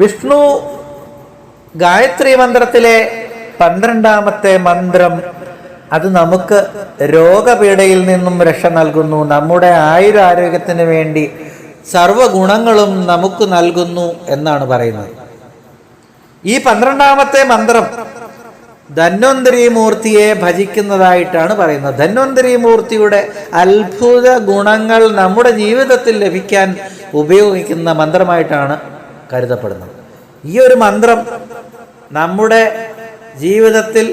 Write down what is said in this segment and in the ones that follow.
വിഷ്ണു ഗായത്രി മന്ത്രത്തിലെ പന്ത്രണ്ടാമത്തെ മന്ത്രം അത് നമുക്ക് രോഗപീഠയിൽ നിന്നും രക്ഷ നൽകുന്നു. നമ്മുടെ ആയുരാരോഗ്യത്തിന് വേണ്ടി സർവഗുണങ്ങളും നമുക്ക് നൽകുന്നു എന്നാണ് പറയുന്നത്. ഈ പന്ത്രണ്ടാമത്തെ മന്ത്രം ധന്വന്തരി മൂർത്തിയെ ഭജിക്കുന്നതായിട്ടാണ് പറയുന്നത്. ധന്വന്തരി മൂർത്തിയുടെ അത്ഭുത ഗുണങ്ങൾ നമ്മുടെ ജീവിതത്തിൽ ലഭിക്കാൻ ഉപയോഗിക്കുന്ന മന്ത്രമായിട്ടാണ് കരുതപ്പെടുന്നത്. ഈ ഒരു മന്ത്രം നമ്മുടെ ജീവിതത്തിൽ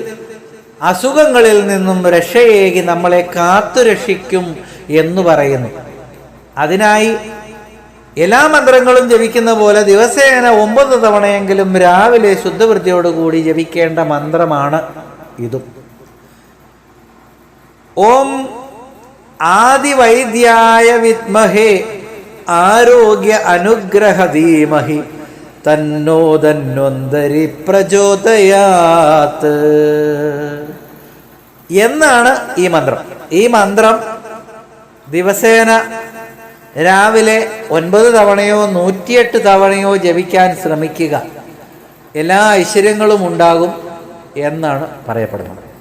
അസുഖങ്ങളിൽ നിന്നും രക്ഷയേകി നമ്മളെ കാത്തുരക്ഷിക്കും എന്ന് പറയുന്നു. അതിനായി എല്ലാ മന്ത്രങ്ങളും ജപിക്കുന്ന പോലെ ദിവസേന ഒമ്പത് തവണയെങ്കിലും രാവിലെ ശുദ്ധവൃത്തിയോടുകൂടി ജപിക്കേണ്ട മന്ത്രമാണ് ഇതും. ഓം ആദിവൈദ്യായ വിദ്മഹേ ആരോഗ്യ അനുഗ്രഹ ധീമഹി തന്നോ തന്നൊന്തരി പ്രചോദയാത്ത് എന്നാണ് ഈ മന്ത്രം. ഈ മന്ത്രം ദിവസേന രാവിലെ ഒൻപത് തവണയോ നൂറ്റിയെട്ട് തവണയോ ജപിക്കാൻ ശ്രമിക്കുക. എല്ലാ ഐശ്വര്യങ്ങളും ഉണ്ടാകും എന്നാണ് പറയപ്പെടുന്നത്.